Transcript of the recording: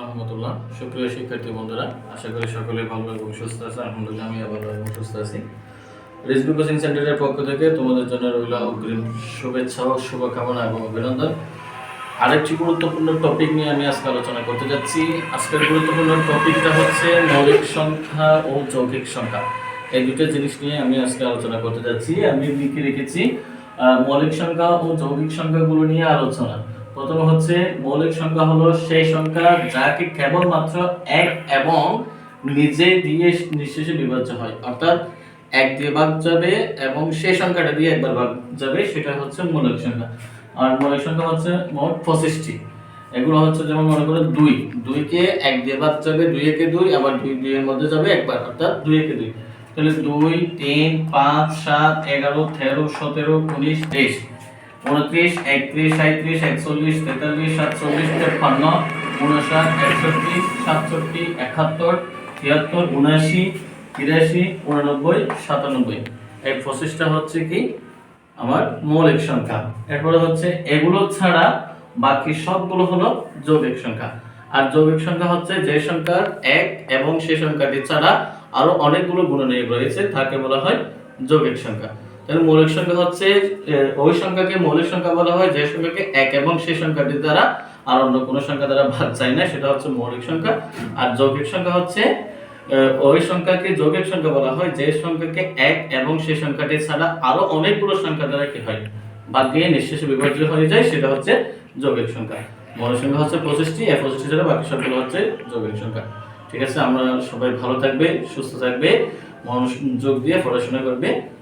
রহমতুল্লাহ। সুপ্রিয় শিক্ষার্থী বন্ধুরা, আশা করি সকলে ভালো এবং সুস্থ আছে। আলহামদুলিল্লাহ আমি এবং সুস্থ আছি। কোচিং সেন্টারের পক্ষ থেকে তোমাদের জন্য রইল অগ্রিম শুভেচ্ছা ও শুভকামনা এবং অভিনন্দন। আরেকটি গুরুত্বপূর্ণ টপিক নিয়ে আমি আজকে আলোচনা করতে যাচ্ছি। আজকের গুরুত্বপূর্ণ টপিকটা হচ্ছে মৌলিক সংখ্যা ও যৌগিক সংখ্যা। এই দুটো জিনিস নিয়ে আমি আজকে আলোচনা করতে যাচ্ছি। আমি লিখে রেখেছি মৌলিক সংখ্যা ও যৌগিক সংখ্যাগুলো নিয়ে আলোচনা। প্রথম হচ্ছে, মৌলিক সংখ্যা হলো সেই সংখ্যা যাকে কেবলমাত্র এক এবং নিজে দিয়ে নিঃশেষে বিভাজ্য হয়। অর্থাৎ এক দিয়ে ভাগ যাবে এবং সেই সংখ্যাটা দিয়ে একবার ভাগ যাবে, সেটা হচ্ছে মৌলিক সংখ্যা। আর মৌলিক সংখ্যা হচ্ছে মোট পঁচিশটি। এগুলো হচ্ছে যেমন মনে করো দুই। দুইকে এক দিয়ে ভাগ যাবে, দুই একে দুই, আবার দুই দুইয়ের মধ্যে যাবে একবার, অর্থাৎ দুই একে দুই। তাহলে দুই, তিন, পাঁচ, সাত, এগারো, তেরো, সতেরো, উনিশ, তেইশ। উনত্রিশ, একত্রিশ সাঁত্রিশ একচল্লিশ, তেতাল্লিশ, সাতচল্লিশ, তেপ্পান্ন উনষাট একষট্টি, সাতষট্টি, একাত্তর, তিয়াত্তর, উনআশি, তিরাশি, উননব্বই, সাতানব্বই। এই পঁচিশটা হচ্ছে কি? আমার মৌলিক সংখ্যা। এরপরে হচ্ছে এগুলো ছাড়া বাকি সবগুলো হলো যৌগিক সংখ্যা। আর যৌগিক সংখ্যা হচ্ছে যে সংখ্যার এক এবং সেই সংখ্যাটি ছাড়া আরও অনেকগুলো গুণনীয়ক রয়েছে, তাকে বলা হয় যৌগিক সংখ্যা। তাহলে মৌলিক সংখ্যা হচ্ছে ওই সংখ্যাকে মৌলিক সংখ্যা বলা হয়, যে সংখ্যাকে এক এবং সেই দ্বারা আর অন্য কোনো সংখ্যা দ্বারা ভাগ না, সেটা হচ্ছে মৌলিক সংখ্যা। আর যৌগিক সংখ্যা হচ্ছে ওই সংখ্যাকে যৌগিক সংখ্যা বলা হয়, যে সংখ্যাকে এক এবং সেই সংখ্যাটি ছাড়া আরও অনেকগুলো সংখ্যা দ্বারা কি হয়? বাদ দিয়ে নিঃশেষে বিভাজ্য হয়ে যায়, সেটা হচ্ছে যৌগিক সংখ্যা। মৌলিক সংখ্যা হচ্ছে পঁচিশটি পঁচিশটি ছাড়া বাকি হচ্ছে যৌগিক সংখ্যা। ঠিক আছে, আমরা সবাই ভালো থাকবে, সুস্থ থাকবে মনোযোগ দিয়ে পড়াশোনা করবে।